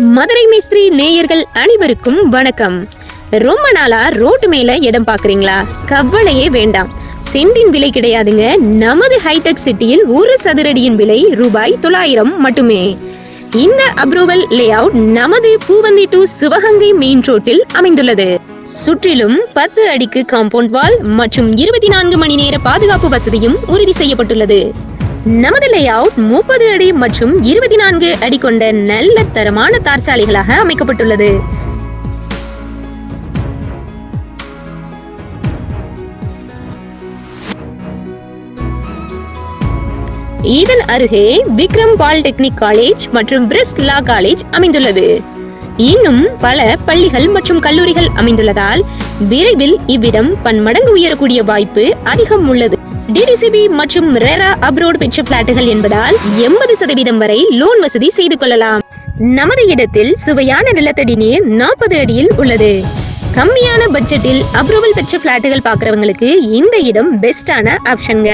மதுரை மிஸ்திரி நேயர்கள் அனைவருக்கும் வணக்கம். ரொம்ப நாளா ரோட்டு மேல இடம் பாக்குறீங்களா கவலையே வேண்டாம். சென்டின் விலை கிடையாதுங்க. நமது ஹைடெக் சிட்டியில் ஒரு சதுரடியின் விலை ரூபாய் தொள்ளாயிரம் மட்டுமே. இந்த அப்ரூவல் லேஅவுட் நமது பூவந்தி டு சிவகங்கை மெயின் ரோட்டில் அமைந்துள்ளது. சுற்றிலும் பத்து அடிக்கு காம்பவுண்ட் வால் மற்றும் இருபத்தி நான்கு மணி நேர பாதுகாப்பு வசதியும் உறுதி செய்யப்பட்டுள்ளது. நமது லேஅவுட் முப்பது அடி மற்றும் இருபத்தி நான்கு அடி கொண்ட நல்ல தரமான தார்ச்சாலைகளாக அமைக்கப்பட்டுள்ளது. இதன் அருகே விக்ரம் பாலிடெக்னிக் காலேஜ் மற்றும் பிரிஸ்க் லா காலேஜ் அமைந்துள்ளது. இன்னும் பல பள்ளிகள் மற்றும் கல்லூரிகள் அமைந்துள்ளதால் விரைவில் இவ்விடம் பன்மடங்கு உயரக்கூடிய வாய்ப்பு அதிகம் உள்ளது. டிடிசிபி மற்றும் ரெரா அப்ரோட் பெற்ற பிளாட்டுகள் என்பதால் எண்பது சதவீதம் வரை லோன் வசதி செய்து கொள்ளலாம். நமது இடத்தில் சுவையான நிலத்தடி நீர் நாற்பது அடியில் உள்ளது. கம்மியான பட்ஜெட்டில் அப்ரூவல் பெற்ற பிளாட்டுகள் பார்க்குறவங்களுக்கு இந்த இடம் பெஸ்டான ஆப்ஷன்ங்க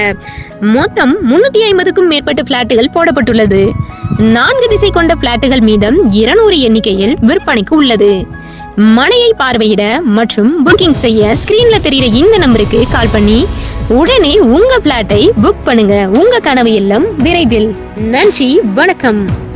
மொத்தம் முன்னூத்தி ஐம்பதுக்கும் மேற்பட்ட பிளாட்டுகள் போடப்பட்டுள்ளது. நான்கு திசை கொண்ட பிளாட்டுகள் மீதம் இருநூறு எண்ணிக்கையில் விற்பனைக்கு உள்ளது. மனையை பார்வையிட மற்றும் புக்கிங் செய்ய ஸ்கிரீன்ல தெரியுற இந்த நம்பருக்கு கால் பண்ணி உடனே உங்க பிளாட்டை புக் பண்ணுங்க. உங்க கனவு இல்லம் விரைவில். நன்றி வணக்கம்.